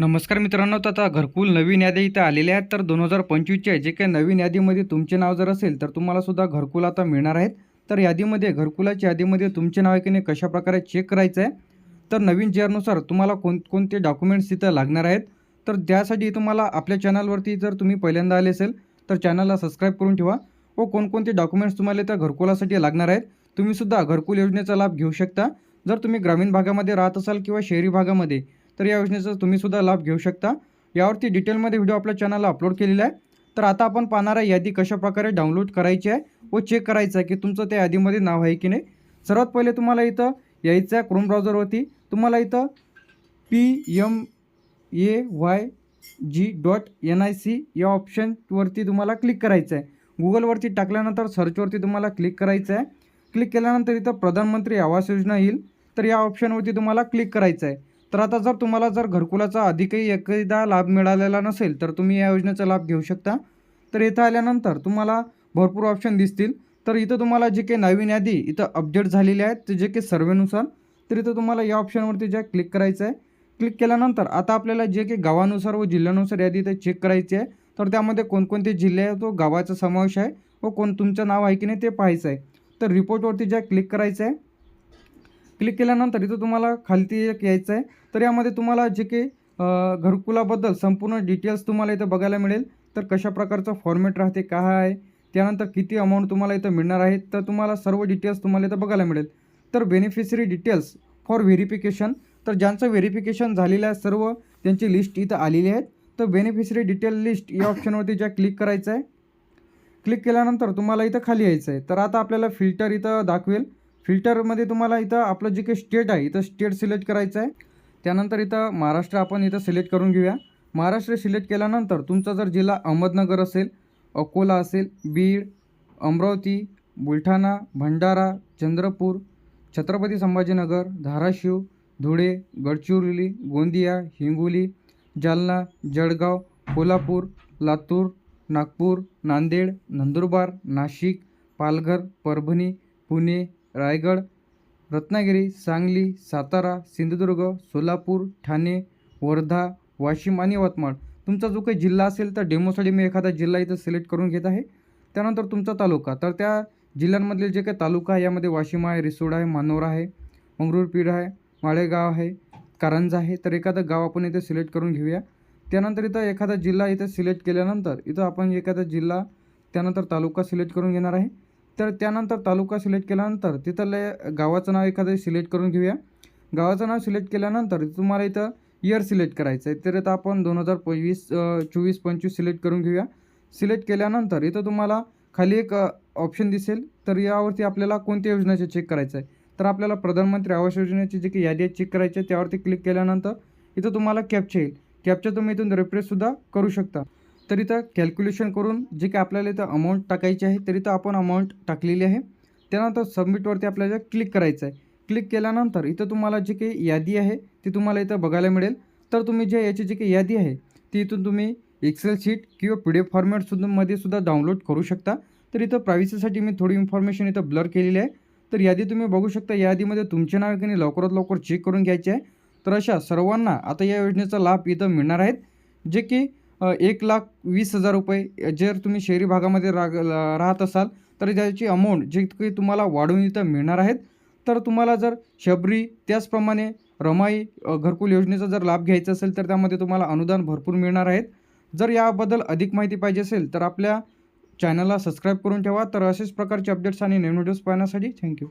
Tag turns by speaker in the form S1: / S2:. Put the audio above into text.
S1: नमस्कार मित्रांनो तर आता घरकुल नवीन यादी इथं आलेल्या आहेत. तर दोन हजार पंचवीसच्या जे काही नवीन यादीमध्ये तुमचे नाव जर असेल तर तुम्हाला सुद्धा घरकुल आता मिळणार आहेत. तर यादीमध्ये घरकुलाच्या यादीमध्ये तुमचे नाव आहे की नाही कशा प्रकारे चेक करायचं आहे. तर नवीन जी तुम्हाला कोणकोणते डॉक्युमेंट्स तिथं लागणार आहेत. तर त्यासाठी तुम्हाला आपल्या चॅनलवरती जर तुम्ही पहिल्यांदा आले असेल तर चॅनलला सबस्क्राईब करून ठेवा. व कोणकोणते डॉक्युमेंट्स तुम्हाला त्या घरकुलासाठी लागणार आहेत तुम्हीसुद्धा घरकुल योजनेचा लाभ घेऊ शकता. जर तुम्ही ग्रामीण भागामध्ये राहत असाल किंवा शहरी भागामध्ये तर या योजनेचा तुम्ही सुद्धा लाभ घेऊ शकता. यावरती डिटेलमध्ये व्हिडिओ आपल्या चॅनलला अपलोड केलेला आहे. तर आता आपण पाहणार आहे यादी कशा प्रकारे डाउनलोड करायची आहे व चेक करायचं आहे की तुमचं त्या यादीमध्ये नाव आहे की नाही. सर्वात पहिले तुम्हाला इथं यायचं आहे क्रोम ब्राउझरवरती तुम्हाला इथं P M A Y G dot N I C या ऑप्शनवरती तुम्हाला क्लिक करायचं आहे. गुगलवरती टाकल्यानंतर सर्चवरती तुम्हाला क्लिक करायचं आहे. क्लिक केल्यानंतर इथं प्रधानमंत्री आवास योजना येईल. तर या ऑप्शनवरती तुम्हाला क्लिक करायचं आहे. तर आता जर तुम्हाला जर घरकुलाचा अधिकही एकदा लाभ मिळालेला नसेल तर तुम्ही या योजनेचा लाभ घेऊ शकता. तर इथं आल्यानंतर तुम्हाला भरपूर ऑप्शन दिसतील. तर इथं तुम्हाला जे काही नवीन यादी इथं अपडेट झालेली आहेत ते जे काही सर्वेनुसार तर इथं तुम्हाला या ऑप्शनवरती ज्या क्लिक करायचं आहे क्लिक केल्यानंतर आता आपल्याला जे काही गावानुसार व जिल्ह्यानुसार यादी इथं चेक करायची आहे तर त्यामध्ये कोणकोणते जिल्हे आहे तो गावाचा समावेश आहे व कोण तुमचं नाव आहे की नाही ते पाहायचं आहे. तर रिपोर्टवरती ज्या क्लिक करायचं आहे क्लिक केल्यानंतर इथं तुम्हाला खालती एक यायचं आहे. तर यामध्ये तुम्हाला जे काही घरकुलाबद्दल संपूर्ण डिटेल्स तुम्हाला इथं बघायला मिळेल. तर कशा प्रकारचं फॉर्मॅट राहते काय आहे त्यानंतर किती अमाऊंट तुम्हाला इथं मिळणार आहे तर तुम्हाला सर्व डिटेल्स तुम्हाला इथं बघायला मिळेल. तर बेनिफिशरी डिटेल्स फॉर व्हेरिफिकेशन तर ज्यांचं व्हेरिफिकेशन झालेलं आहे सर्व त्यांची लिस्ट इथं आलेली आहेत. तर बेनिफिशरी डिटेल लिस्ट या ऑप्शनवरती ज्या क्लिक करायचं आहे क्लिक केल्यानंतर तुम्हाला इथं खाली यायचं आहे. तर आता आपल्याला फिल्टर इथं दाखवेल. फिल्टरमध्ये तुम्हाला इथं आपलं जे काही स्टेट आहे इथं स्टेट सिलेक्ट करायचं आहे. त्यानंतर इथं महाराष्ट्र आपण इथं सिलेक्ट करून घेऊया. महाराष्ट्र सिलेक्ट केल्यानंतर तुमचा जर जिल्हा अहमदनगर असेल अकोला असेल बीड अमरावती बुलढाणा भंडारा चंद्रपूर छत्रपती संभाजीनगर धाराशिव धुळे गडचिरोली गोंदिया हिंगोली जालना जळगाव कोल्हापूर लातूर नागपूर नांदेड नंदुरबार नाशिक पालघर परभणी पुणे रायगड रत्नागिरी सांगली सातारा सिंधुदुर्ग सोलापूर ठाणे वर्धा वाशिम आणि यवतमाळ. तुमचा जो काही जिल्हा असेल तर डेमोसाठी मी एखादा जिल्हा इथं सिलेक्ट करून घेत आहे. त्यानंतर तुमचा तालुका. तर त्या जिल्ह्यांमधले जे काही तालुका आहे यामध्ये वाशिम आहे रिसोड आहे मानोरा आहे मंगरुळपीर आहे माळेगाव आहे कारंजा आहे. तर एखादं गाव आपण इथे सिलेक्ट करून घेऊया. त्यानंतर इथं एखादा जिल्हा इथं सिलेक्ट केल्यानंतर इथं आपण एखादा जिल्हा त्यानंतर तालुका सिलेक्ट करून घेणार आहे. तर त्यानंतर तालुका सिलेक्ट केल्यानंतर तिथलं गावाचं नाव एखादं सिलेक्ट करून घेऊया. गावाचं नाव सिलेक्ट केल्यानंतर तुम्हाला इथं इयर सिलेक्ट करायचं आहे. तर इथं आपण दोन हजार पंचवीस चोवीस पंचवीस सिलेक्ट करून घेऊया. सिलेक्ट केल्यानंतर इथं तुम्हाला खाली एक ऑप्शन दिसेल. तर यावरती आपल्याला कोणत्या योजनेचे चेक करायचं आहे? तर आपल्याला प्रधानमंत्री आवास योजनेची जी काही यादी आहे चेक करायची आहे त्यावरती क्लिक केल्यानंतर इथं तुम्हाला कॅपचा येईल. कॅपचा तुम्ही इथून रिप्रेससुद्धा करू शकता. तर इथं कॅल्क्युलेशन करून जे काही आपल्याला इथं अमाऊंट टाकायची आहे तर इथं आपण अमाऊंट टाकलेली आहे. त्यानंतर सबमिटवरती आपल्याला क्लिक करायचं आहे. क्लिक केल्यानंतर इथं तुम्हाला जी काही यादी आहे ती तुम्हाला इथं बघायला मिळेल. तर तुम्ही जे याची जी काही यादी आहे ती इथून तुम्ही एक्सेल शीट किंवा पी डी एफ फॉर्मॅटसुद्धा मध्ये सुद्धा डाउनलोड करू शकता. तर इथं प्रायव्हसीसाठी मी थोडी इन्फॉर्मेशन इथं ब्लर केलेली आहे. तर यादी तुम्ही बघू शकता. यादीमध्ये तुमचे नाव की लवकरात लवकर चेक करून घ्यायचे आहे. तर अशा सर्वांना आता या योजनेचा लाभ इथं मिळणार आहेत. जे की एक लाख वीस हजार रुपये जर तुम्ही शहरी भागामध्ये राग राहत असाल तर त्याची अमाऊंट जे काही तुम्हाला वाढवून इथं मिळणार आहेत. तर तुम्हाला जर शबरी त्याचप्रमाणे रमाई घरकुल योजनेचा जर लाभ घ्यायचा असेल तर त्यामध्ये तुम्हाला अनुदान भरपूर मिळणार आहेत. जर याबद्दल अधिक माहिती पाहिजे असेल तर आपल्या चॅनलला सबस्क्राईब करून ठेवा. तर असेच प्रकारचे अपडेट्स आणि नवीन व्हिडिओज पाहण्यासाठी थँक्यू